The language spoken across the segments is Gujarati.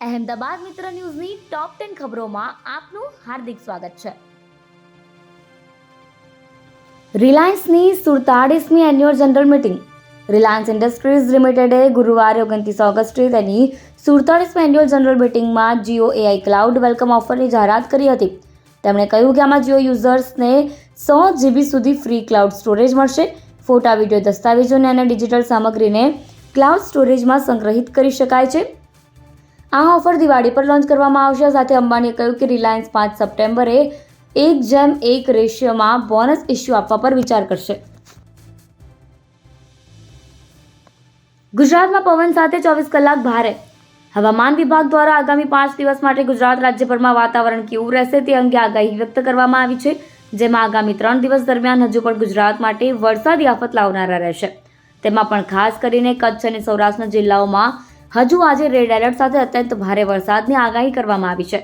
અહેમદાબાદ મિત્ર ન્યૂઝની ટોપ ટેન ખબરોમાં આપનું હાર્દિક સ્વાગત છે. રિલાયન્સની સુડતાળીસમી annual general meeting Reliance Industries લિમિટેડે ગુરુવારે ઓગણત્રીસ ઓગસ્ટે તેની સુડતાળીસમી એન્યુઅલ જનરલ મિટિંગમાં જીઓ એઆઈ ક્લાઉડ વેલકમ ઓફરની જાહેરાત કરી હતી. તેમણે કહ્યું કે આમાં જીઓ યુઝર્સને સો જીબી સુધી ફ્રી ક્લાઉડ સ્ટોરેજ મળશે. ફોટા વીડિયો દસ્તાવેજોને અને ડિજિટલ સામગ્રીને ક્લાઉડ સ્ટોરેજમાં સંગ્રહિત કરી શકાય છે. આ ઓફર દિવાળી પર લોન્ચ કરવામાં આવશે. સાથે અંબાણીએ કહ્યું કે રિલાયન્સ પાંચ સપ્ટેમ્બરે એક જેમ એક રેશિયોમાં બોનસ ઇસ્યુ આપવા પર વિચાર કરશે. ગુજરાતમાં પવન સાથે ચોવીસ કલાક ભારે. હવામાન વિભાગ દ્વારા આગામી પાંચ દિવસ માટે ગુજરાત રાજ્યભરમાં વાતાવરણ કેવું રહેશે તે અંગે આગાહી વ્યક્ત કરવામાં આવી છે. જેમાં આગામી ત્રણ દિવસ દરમિયાન હજુ પણ ગુજરાત માટે વરસાદી આફત લાવનારા રહેશે. તેમાં પણ ખાસ કરીને કચ્છ અને સૌરાષ્ટ્રના જિલ્લાઓમાં હજુ આજે રેડ એલર્ટ સાથે અત્યંત ભારે વરસાદની આગાહી કરવામાં આવી છે.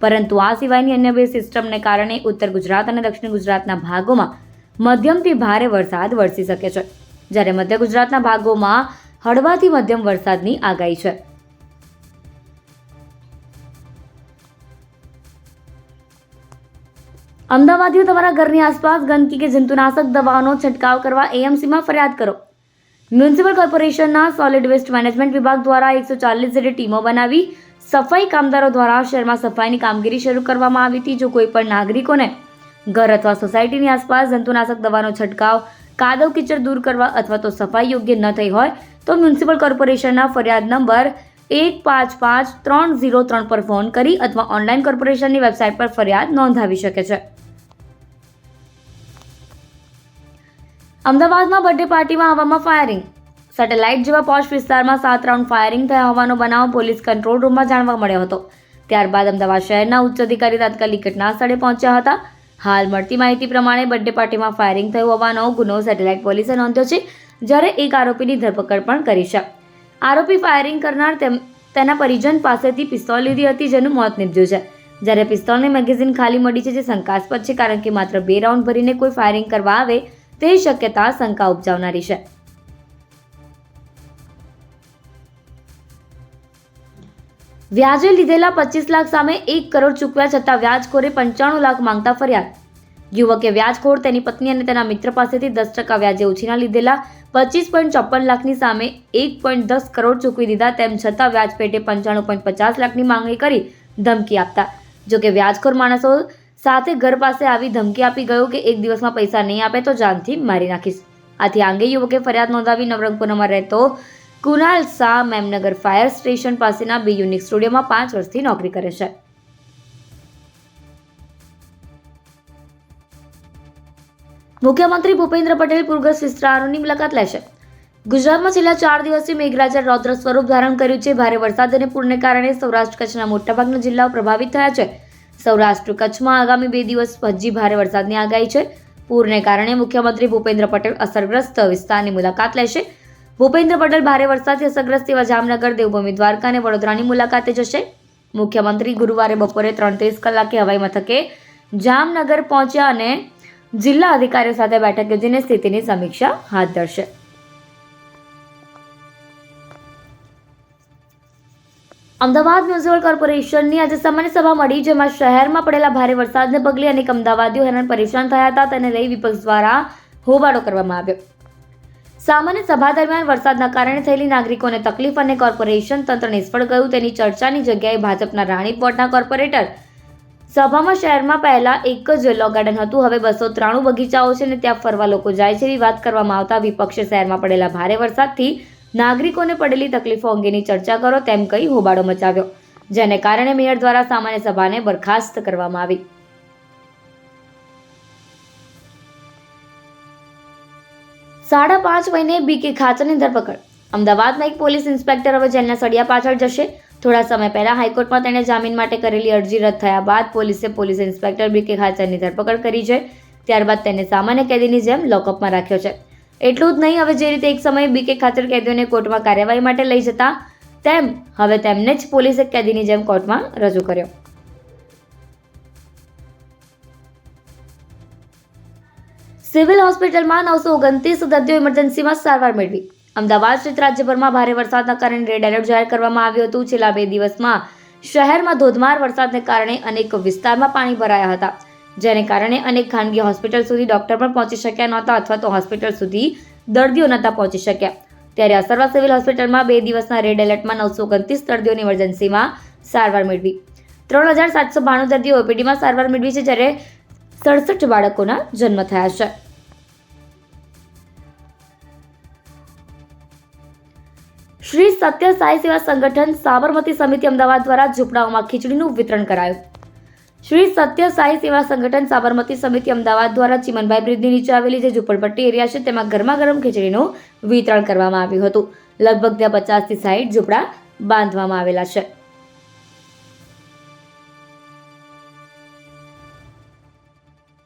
પરંતુ આ સિવાયની અન્ય બે સિસ્ટમને કારણે ઉત્તર ગુજરાત અને દક્ષિણ ગુજરાતના ભાગોમાં મધ્યમથી ભારે વરસાદ વરસી શકે છે. જ્યારે મધ્ય ગુજરાતના ભાગોમાં હળવાથી મધ્યમ વરસાદની આગાહી છે. અમદાવાદીઓ તમારા ઘરની આસપાસ ગંદકી કે જંતુનાશક દવાઓનો છંટકાવ કરવા એએમસીમાં ફરિયાદ કરો. મ્યુનિસિપલ કોર્પોરેશનના સોલિડ વેસ્ટ મેનેજમેન્ટ વિભાગ દ્વારા એકસો ચાલીસ જેટલી ટીમો બનાવી સફાઈ કામદારો દ્વારા શહેરમાં સફાઈની કામગીરી શરૂ કરવામાં આવી હતી. જો કોઈ પણ નાગરિકોને ઘર અથવા સોસાયટીની આસપાસ જંતુનાશક દવાનો છંટકાવ, કાદવ કીચડ દૂર કરવા અથવા તો સફાઈ યોગ્ય ન થઈ હોય, તો મ્યુનિસિપલ કોર્પોરેશનના ફરિયાદ નંબર એક પાંચ પાંચ ત્રણ ઝીરો ત્રણ પર ફોન કરી અથવા ઓનલાઈન કોર્પોરેશનની વેબસાઇટ પર ફરિયાદ નોંધાવી શકે છે. અમદાવાદમાં બર્થડે પાર્ટીમાં હવામાં ફાયરિંગ. સેટેલાઇટ જેવા પોશ વિસ્તારમાં સાત રાઉન્ડ ફાયરિંગ થયા હોવાનો બનાવ પોલીસ કંટ્રોલ રૂમમાં જાણવા મળ્યો હતો. ત્યારબાદ અમદાવાદ શહેરના ઉચ્ચ અધિકારી તાત્કાલિક ઘટના સ્થળે પહોંચ્યા હતા. હાલ મળતી માહિતી પ્રમાણે બર્થડે પાર્ટીમાં ફાયરિંગ થયું હોવાનો ગુનો સેટેલાઇટ પોલીસે નોંધ્યો છે, જ્યારે એક આરોપીની ધરપકડ પણ કરી છે. આરોપી ફાયરિંગ કરનાર તેના પરિજન પાસેથી પિસ્તોલ લીધી હતી, જેનું મોત નીપજ્યું છે. જ્યારે પિસ્તોલની મેગેઝીન ખાલી મળી છે, જે શંકાસ્પદ છે, કારણ કે માત્ર બે રાઉન્ડ ભરીને કોઈ ફાયરિંગ કરવા આવે તે શક્યતા શંકા ઉપજાવનારી છે. વ્યાજે લીધેલા પચીસ લાખ સામે એક કરોડ ચૂકવ્યા છતાં વ્યાજખોરે પંચાણું લાખ માંગતા ફરિયાદ યુવકે વ્યાજખોર તેની પત્ની અને તેના મિત્ર પાસેથી દસ ટકા વ્યાજે ઉછીના લીધેલા પચીસ પોઈન્ટ ચોપન લાખની સામે એક પોઈન્ટ દસ કરોડ ચૂકવી દીધા તેમ છતાં વ્યાજ પેટે પંચાણું પોઈન્ટ પચાસ લાખની માંગણી કરી ધમકી આપતા. જોકે વ્યાજખોર માણસો સાથે ઘર પાસે આવી ધમકી આપી ગયો કે એક દિવસમાં પૈસા નહીં આપે તો જાનથી મારી નાખીશ. આથી આ અંગે યુવકે ફરિયાદ નોંધાવી નવરંગપુરમાં રહેતો કુનાલ શાહ મેમનગર ફાયર સ્ટેશન પાસેના બી યુનિક સ્ટુડિયોમાં પાંચ વર્ષથી નોકરી કરે છે. મુખ્યમંત્રી ભૂપેન્દ્ર પટેલ પૂરગ્રસ્ત વિસ્તારોની મુલાકાત લેશે. ગુજરાતમાં છેલ્લા ચાર દિવસથી મેઘરાજા રૌદ્ર સ્વરૂપ ધારણ કર્યું છે. ભારે વરસાદ અને પૂરને કારણે સૌરાષ્ટ્ર કચ્છના મોટાભાગના જિલ્લાઓ પ્રભાવિત થયા છે. સૌરાષ્ટ્ર કચ્છમાં આગામી બે દિવસ હજી ભારે વરસાદની આગાહી છે. પૂરને કારણે મુખ્યમંત્રી ભૂપેન્દ્ર પટેલ અસરગ્રસ્ત વિસ્તારની મુલાકાત લેશે. ભૂપેન્દ્ર પટેલ ભારે વરસાદથી અસરગ્રસ્ત એવા જામનગર, દેવભૂમિ દ્વારકા અને વડોદરાની મુલાકાતે જશે. મુખ્યમંત્રી ગુરુવારે બપોરે ત્રણ ત્રીસ કલાકે હવાઈ મથકે જામનગર પહોંચ્યા અને જિલ્લા અધિકારીઓ સાથે બેઠક યોજીને સ્થિતિની સમીક્ષા હાથ ધરશે. અમદાવાદ મ્યુનિસિપલ કોર્પોરેશનની આજે સામાન્ય સભા મળી, જેમાં શહેરમાં પડેલા ભારે વરસાદને પગલે અનેક અમદાવાદીઓ હેરાન પરેશાન થયા હતા. તેને લઈ વિપક્ષ દ્વારા હોબાળો કરવામાં આવ્યો. સામાન્ય સભા દરમિયાન વરસાદના કારણે થયેલી નાગરિકોને તકલીફ અને કોર્પોરેશન તંત્ર નિષ્ફળ ગયું. તેની ચર્ચાની જગ્યાએ ભાજપના રાણીપ કોર્પોરેટર. સભામાં શહેરમાં પહેલા એક જ લો ગાર્ડન હતું, હવે બસો ત્રાણું બગીચાઓ છે અને ત્યાં ફરવા લોકો જાય છે એવી વાત કરવામાં આવતા વિપક્ષે શહેરમાં પડેલા ભારે વરસાદથી નાગરિકોને પડેલી તકલીફો અંગેની ચર્ચા કરો તેમ કહી હોબાળો મચાવ્યો, જેને કારણે મેયર દ્વારા સામાન્ય સભાને બરખાસ્ત કરવામાં આવી. સાડા પાંચ મહિને બીકે ખાચરની ધરપકડ. અમદાવાદમાં એક પોલીસ ઇન્સ્પેક્ટર હવે જેલના સળિયા પાછળ જશે. થોડા સમય પહેલા હાઈકોર્ટમાં તેણે જામીન માટે કરેલી અરજી રદ થયા બાદ પોલીસે પોલીસ ઇન્સ્પેક્ટર બીકે ખાચરની ધરપકડ કરી છે. ત્યારબાદ તેને સામાન્ય કેદીની જેમ લોકઅપમાં રાખ્યો છે. એટલું જ નહીં, હવે જે રીતે એક સમયે બીકે ખાચર કેદીઓને કોર્ટમાં કાર્યવાહી માટે લઈ જતા, તેમ હવે તેમને જ પોલીસે કેદીની જેમ કોર્ટમાં રજૂ કર્યો. સિવિલ હોસ્પિટલમાં નવસો ઓગણત્રીસ દર્દીઓ ઇમરજન્સીમાં સારવાર મેળવી. અમદાવાદ સહિત રાજ્યભરમાં ભારે વરસાદના કારણે રેડ એલર્ટ જાહેર કરવામાં આવ્યું હતું. છેલ્લા બે દિવસમાં શહેરમાં ધોધમાર વરસાદને કારણે અનેક વિસ્તારમાં પાણી ભરાયા હતા. જેને કારણે અનેક ખાનગી હોસ્પિટલ સુધી ડોક્ટર પણ પહોંચી શક્યા નહોતા અથવા તો હોસ્પિટલ સુધી દર્દીઓ નહોતા પહોંચી શક્યા. ત્યારે અસરવા સિવિલ હોસ્પિટલમાં બે દિવસના રેડ એલર્ટમાં નવસો ઓગણત્રીસ દર્દીઓની ઇમરજન્સીમાં સારવાર મેળવી. ત્રણ હજાર સાતસો બાણું દર્દીઓ ઓપીડીમાં સારવાર મેળવી છે, જ્યારે સડસઠ બાળકોના જન્મ થયા છે. શ્રી સત્ય સાઈ સેવા સંગઠન સાબરમતી સમિતિ અમદાવાદ દ્વારા ઝૂંપડાઓમાં ખીચડીનું વિતરણ કરાયું. શ્રી સત્ય સાઈ સેવા સંગઠન સાબરમતી સમિતિ અમદાવાદ દ્વારા ચિમનભાઈ બ્રિજની નીચે આવેલી જે ઝુંપડપટ્ટી એરિયા છે, તેમાં ગરમા ગરમ ખીચડીનું વિતરણ કરવામાં આવ્યું હતું. લગભગ ત્યાં પચાસથી સાઠ ઝૂંપડા બાંધવામાં આવેલા છે.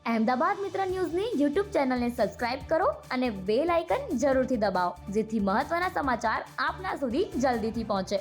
અહેમદાબાદ મિત્ર ન્યૂઝની યુટ્યુબ ચેનલને સબસ્ક્રાઇબ કરો અને બેલ આઇકન જરૂરથી દબાવો, જેથી મહત્ત્વના સમાચાર આપના સુધી જલ્દીથી પહોંચે.